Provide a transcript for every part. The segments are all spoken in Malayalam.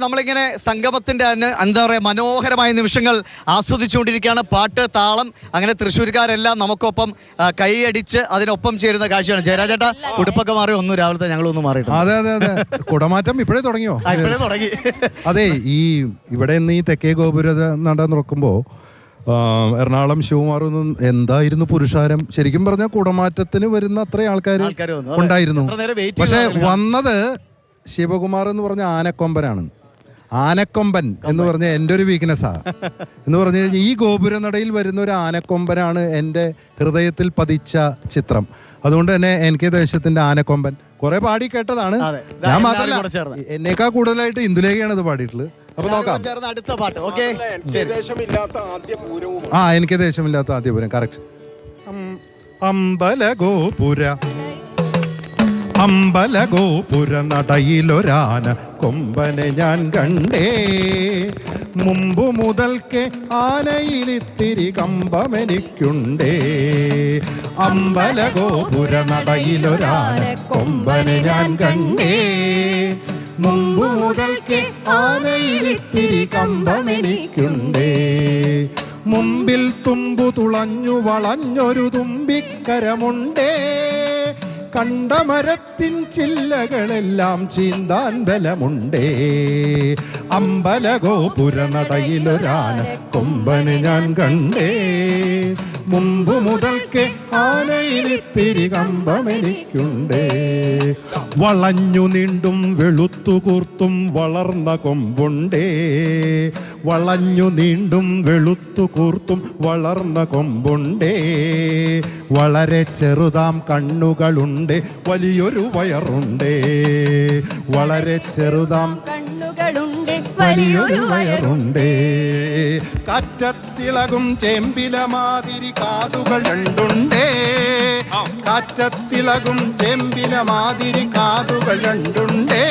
നമ്മളിങ്ങനെ സംഗമത്തിന്റെ തന്നെ എന്താ പറയുക മനോഹരമായ നിമിഷങ്ങൾ ആസ്വദിച്ചുകൊണ്ടിരിക്കുകയാണ്. പാട്ട് താളം അങ്ങനെ തൃശ്ശൂർക്കാരെല്ലാം നമുക്കൊപ്പം ആ, കൈയടിച്ച് അതിനൊപ്പം ചേരുന്ന കാഴ്ചയാണ്. ജയരാജേട്ട ഉടുപ്പൊക്കെ മാറി ഒന്നും രാവിലത്തെ ഞങ്ങളൊന്നും മാറിയിട്ടുണ്ട് അതെ അതെ അതെ. കുടമാറ്റം ഇപ്പോഴേ തുടങ്ങിയോ? ആ, ഇപ്പോഴേ തുടങ്ങി. അതെ ഈ ഇവിടെ നിന്ന് ഈ തെക്കേ ഗോപുര നട നോക്കുമ്പോ ആ, എറണാകുളം ശിവകുമാറൊന്നും എന്തായിരുന്നു പുരുഷാരം? ശരിക്കും പറഞ്ഞാൽ കുടമാറ്റത്തിന് വരുന്ന അത്രയും ആൾക്കാർ ആൾക്കാര് വന്നു. അതെ. ഉണ്ടായിരുന്നു. എത്ര നേരം wait പക്ഷെ വന്നത് ശിവകുമാർ എന്ന് പറഞ്ഞ ആനക്കൊമ്പനാണ്. ആനക്കൊമ്പൻ എന്ന് പറഞ്ഞ എന്റെ ഒരു വീക്ക്നെസ്സാ എന്ന് പറഞ്ഞു കഴിഞ്ഞാൽ ഈ ഗോപുരനടയിൽ വരുന്ന ഒരു ആനക്കൊമ്പനാണ് എന്റെ ഹൃദയത്തിൽ പതിച്ച ചിത്രം. അതുകൊണ്ട് തന്നെ എൻ കെ ദേശത്തിന്റെ ആനക്കൊമ്പൻ. കുറെ പാടി കേട്ടതാണ്. ഞാൻ മാത്രമല്ല എന്നേക്കാൾ കൂടുതലായിട്ട് ഇന്ദുലേഖയാണ് ഇത് പാടിയിട്ടുള്ളത്. അപ്പൊ നോക്കാം. അടുത്ത പാട്ട്. ഓക്കെ ആ എനിക്ക് ദേഷ്യമില്ലാത്ത ആദ്യ പൂരം. കറക്റ്റ് അമ്പല ഗോപുര അമ്പല ഗോപുര നടയിലൊരാന കൊമ്പനെ ഞാൻ കണ്ടേ. മുമ്പു മുതൽക്കേ ആനയിലിത്തിരി കമ്പമെനിക്കുണ്ടേ. അമ്പല ഗോപുര നടയിലൊരാന കൊമ്പനെ ഞാൻ കണ്ടേ. മുമ്പു മുതൽക്കേ ആനയിലിത്തിരി കമ്പമെനിക്കുണ്ടേ. മുമ്പിൽ തുമ്പു തുളഞ്ഞു വളഞ്ഞൊരു തുമ്പിക്കരമുണ്ടേ. കണ്ട മരത്തിൻ ചില്ലകളെല്ലാം ചീന്താൻ ബലമുണ്ടേ. അമ്പല ഗോപുര നടയിലൊരാന കൊമ്പന് ഞാൻ കണ്ടേ. മുമ്പ് മുതൽക്ക് ആനയിലിത്തിരി കമ്പമെനിക്കുണ്ടേ വളഞ്ഞു നീണ്ടും വെളുത്തുകൂർത്തും വളർന്ന കൊമ്പുണ്ടേ. വളഞ്ഞു നീണ്ടും വെളുത്തുകൂർത്തും വളർന്ന കൊമ്പുണ്ടേ. വളരെ ചെറുതാം കണ്ണുകളുണ്ട് വലിയൊരു വയറുണ്ടേ. വളരെ ചെറുതാം വലിയൊരു വയറുണ്ടേ. കാറ്റത്തിളകും ചേമ്പില മാതിരി കാതുകൾ രണ്ടുണ്ടേ. കാറ്റത്തിളകും ചേമ്പില മാതിരി കാതുകൾ രണ്ടുണ്ടേ.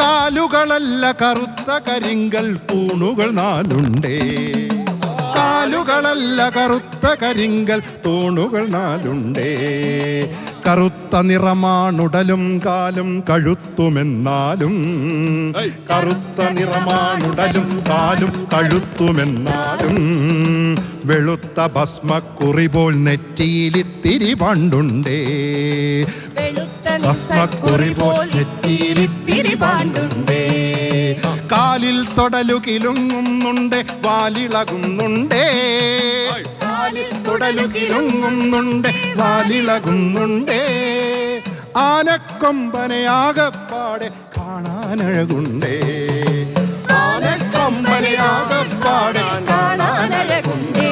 കാലുകളല്ല കറുത്ത കരിങ്കൽ തൂണുകൾ നാലുണ്ടേ. കാലുകളല്ല കറുത്ത കരിങ്കൽ തൂണുകൾ നാലുണ്ടേ. കറുത്ത നിറമാണുടലും കാലും കഴുത്തുമെന്നാലും കറുത്ത നിറമാണുടലും കാലും കഴുത്തുമെന്നാലും വെളുത്ത ഭസ്മക്കുറി പോൽ നെറ്റിയിലിത്തിരി പണ്ടുണ്ടേ. വെളുത്ത ഭസ്മക്കുറി പോൽ നെറ്റിയിലിത്തിരി പണ്ടുണ്ടേ. കാലിൽ തൊടലു കിലുങ്ങുന്നുണ്ട് വാലിളകുന്നുണ്ടേ. കാലിൽ തൊടലു വാലിളകുന്നുണ്ട് വാലിളകുന്നുണ്ടേ ആനക്കൊമ്പനെ ആകപ്പാടെ കാണാനഴകുണ്ടേ. ആനക്കൊമ്പനെ ആകപ്പാടെ കാണാനഴകുണ്ടേ.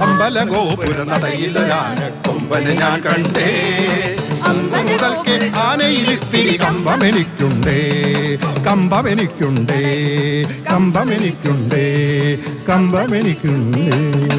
അമ്പല ഗോപുര നടയിലൊരാന കൊമ്പനെ ഞാൻ കണ്ടേ. അന്ന് മുതൽക്ക് ആനയിലിത്തിരി കമ്പമെനിക്കുണ്ടേ. കമ്പമെനിക്കുണ്ടേ. കമ്പമെനിക്കുണ്ടേ. കമ്പമെനിക്കുണ്ടേ.